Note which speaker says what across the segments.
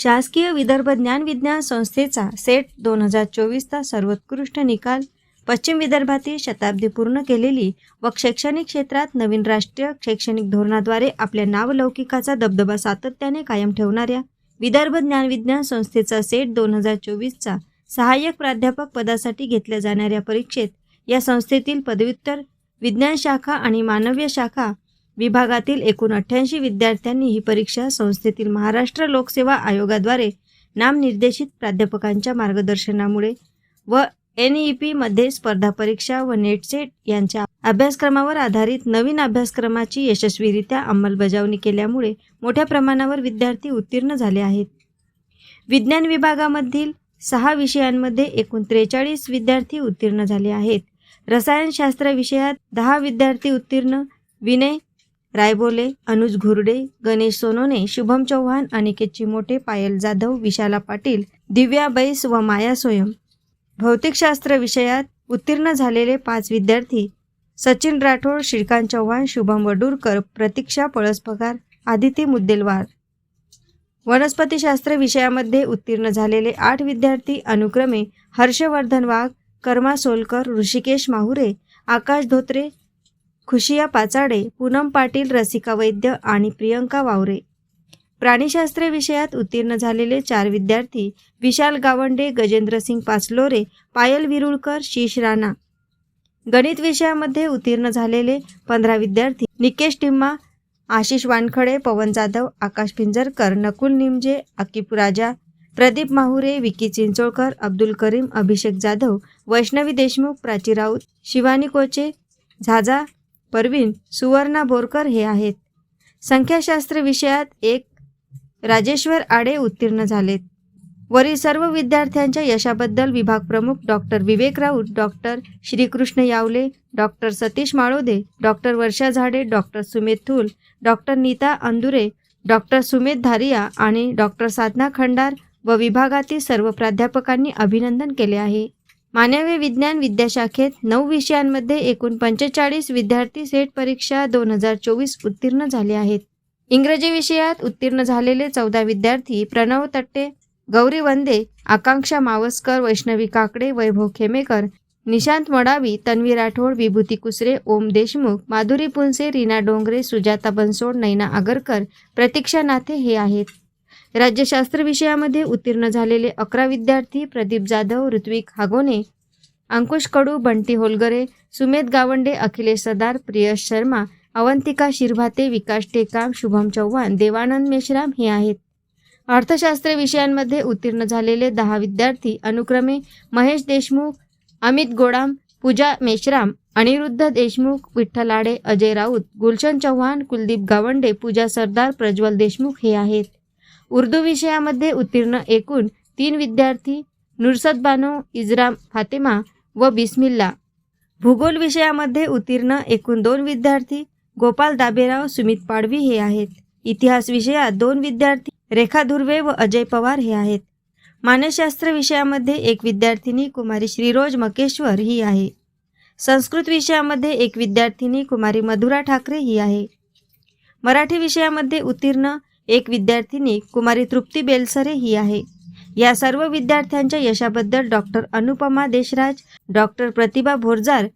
Speaker 1: शासकीय विदर्भ ज्ञान विज्ञान संस्थेचा सेट दोन हजार चोवीसचा सर्वोत्कृष्ट निकाल पश्चिम विदर्भातील शताब्दी पूर्ण केलेली व शैक्षणिक क्षेत्रात नवीन राष्ट्रीय शैक्षणिक धोरणाद्वारे आपल्या नावलौकिकाचा दबदबा सातत्याने कायम ठेवणाऱ्या विदर्भ ज्ञान विज्ञान संस्थेचा सेट दोन हजार चोवीसचा सहाय्यक प्राध्यापक पदासाठी घेतल्या जाणाऱ्या परीक्षेत या संस्थेतील पदव्युत्तर विज्ञान शाखा आणि मानवीय शाखा विभागातील एकूण अठ्ठ्याऐंशी विद्यार्थ्यांनी ही परीक्षा संस्थेतील महाराष्ट्र लोकसेवा आयोगाद्वारे नामनिर्देशित प्राध्यापकांच्या मार्गदर्शनामुळे व एन ई पीमध्ये स्पर्धा परीक्षा व नेटसेट यांच्या अभ्यासक्रमावर आधारित नवीन अभ्यासक्रमाची यशस्वीरित्या अंमलबजावणी केल्यामुळे मोठ्या प्रमाणावर विद्यार्थी उत्तीर्ण झाले आहेत. विज्ञान विभागामधील सहा विषयांमध्ये एकूण त्रेचाळीस विद्यार्थी उत्तीर्ण झाले आहेत. रसायनशास्त्र विषयात दहा विद्यार्थी उत्तीर्ण विनय रायबोले अनुज घुरडे गणेश सोनोने शुभम चव्हाण अनिकेत चिमोटे पायल जाधव विशाला पाटील दिव्या बैस व माया सोयम भौतिकशास्त्र विषयात उत्तीर्ण झालेले पाच विद्यार्थी सचिन राठोड श्रीकांत चव्हाण शुभम वडूरकर प्रतीक्षा पळसपगार आदिती मुद्देलवार. वनस्पतीशास्त्र विषयामध्ये उत्तीर्ण झालेले आठ विद्यार्थी अनुक्रमे हर्षवर्धन वाघ कर्मा सोलकर ऋषिकेश माहुरे आकाश धोत्रे खुशिया पाचाडे पूनम पाटील रसिका वैद्य आणि प्रियंका वावरे. प्राणीशास्त्र विषयात उत्तीर्ण झालेले चार विद्यार्थी विशाल गावंडे गजेंद्रसिंग पाचलोरे पायल विरुळकर शीश राणा. गणित विषयामध्ये उत्तीर्ण झालेले पंधरा विद्यार्थी निकेश टिम्मा आशिष वानखडे पवन जाधव आकाश पिंजरकर नकुल निमजे अकिप राजा प्रदीप माहुरे विकी चिंचोळकर अब्दुल करीम अभिषेक जाधव वैष्णवी देशमुख प्राची राऊत शिवानी कोचे झाजा परवीन सुवर्णा बोरकर हे आहेत. संख्याशास्त्र विषयात एक राजेश्वर आडे उत्तीर्ण झालेत. वरील सर्व विद्यार्थ्यांच्या यशाबद्दल विभाग प्रमुख doctor Vivek Raut doctor Shrikrishna Yawale doctor Satish Malode doctor Varsha Zade doctor Sumit Thul doctor Neeta Andure doctor Sumit Dhariya आणि डॉक्टर साधना खंडार व विभागातील सर्व प्राध्यापकांनी अभिनंदन केले आहे. मानवी विज्ञान विद्याशाखेत नऊ विषयांमध्ये एकूण पंचेचाळीस विद्यार्थी सेट परीक्षा दोन हजार चोवीस उत्तीर्ण झाले आहेत. इंग्रजी विषयात उत्तीर्ण झालेले चौदा विद्यार्थी प्रणव तट्टे गौरी वंदे आकांक्षा मावस्कर वैष्णवी काकडे वैभव खेमेकर निशांत मडावी तन्वी राठोड विभूती कुसरे ओम देशमुख माधुरी पुनसे रीना डोंगरे सुजाता बनसोड नैना आगरकर प्रतीक्षा नाथे हे आहेत. राज्यशास्त्र विषयामध्ये उत्तीर्ण झालेले अकरा विद्यार्थी प्रदीप जाधव ऋत्विक हागोने अंकुश कडू बंटी होलगरे सुमेध गावंडे अखिलेश सदार प्रियश शर्मा अवंतिका शिरभाते विकास टेकाम शुभम चव्हाण देवानंद मेश्राम हे आहेत. अर्थशास्त्र विषयांमध्ये उत्तीर्ण झालेले दहा विद्यार्थी अनुक्रमे महेश देशमुख अमित गोडाम पूजा मेश्राम अनिरुद्ध देशमुख विठ्ठल आडे अजय राऊत गुलशन चव्हाण कुलदीप गावंडे पूजा सरदार प्रज्वल देशमुख हे आहेत. उर्दू विषयामध्ये उत्तीर्ण एकूण तीन विद्यार्थी नुरसत बानो इजराम फातेमा व बिस्मिल्ला. भूगोल विषयामध्ये उत्तीर्ण एकूण दोन विद्यार्थी गोपाल दाबेराव सुमित पाडवी हे आहेत. इतिहास विषयात दोन विद्यार्थी रेखा धुर्वे व अजय पवार हे आहेत. मानसशास्त्र विषयामध्ये एक विद्यार्थिनी कुमारी श्रीरोज मकेश्वर ही आहे. संस्कृत विषयामध्ये एक विद्यार्थिनी कुमारी मधुरा ठाकरे ही आहे. मराठी विषयामध्ये उत्तीर्ण एक विद्यार्थिनी कुमारी तृप्ती बेलसरे ही आहे. या सर्व विद्यार्थ्यांच्या यशाबद्दल doctor Anupama Deshraj doctor Pratibha Bhorjar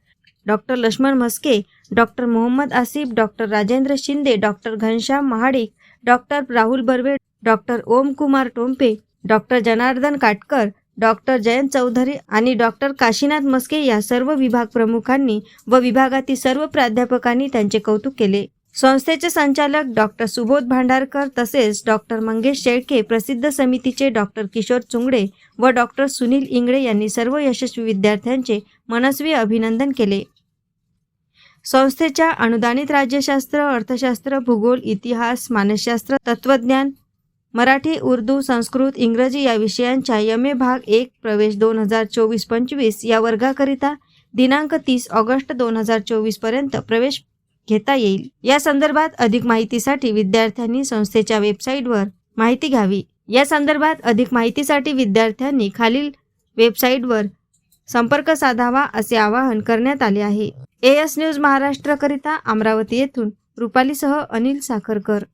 Speaker 1: doctor Laxman Mhaske doctor Mohammad Asif doctor Rajendra Shinde doctor Ghanshyam Mahadik doctor Rahul Barve doctor Om Kumar Tompe doctor Janardan Katkar doctor Jayant Chaudhari आणि doctor Kashinath Maske या सर्व विभाग प्रमुखांनी व विभागातील सर्व प्राध्यापकांनी त्यांचे कौतुक केले. संस्थेचे संचालक डॉक्टर सुबोध भांडारकर तसेच डॉक्टर मंगेश शेळके प्रसिद्ध समितीचे डॉक्टर किशोर चुंगडे व डॉक्टर सुनील इंगळे यांनी सर्व यशस्वी विद्यार्थ्यांचे मनस्वी अभिनंदन केले. संस्थेच्या अनुदानित राज्यशास्त्र अर्थशास्त्र भूगोल इतिहास मानसशास्त्र तत्त्वज्ञान मराठी उर्दू संस्कृत इंग्रजी या विषयांच्या यमे भाग एक प्रवेश दोन हजार चोवीस पंचवीस या वर्गाकरिता दिनांक तीस ऑगस्ट दोन हजार चोवीसपर्यंत प्रवेश घेता येईल. या संदर्भात अधिक माहितीसाठी विद्यार्थ्यांनी संस्थेच्या वेबसाईटवर माहिती घ्यावी. या संदर्भात अधिक माहितीसाठी विद्यार्थ्यांनी खालील वेबसाईटवर संपर्क साधावा असे आवाहन करण्यात आले आहे. ए एस न्यूज महाराष्ट्रकरिता अमरावती येथून रुपालीसह अनिल साखरकर.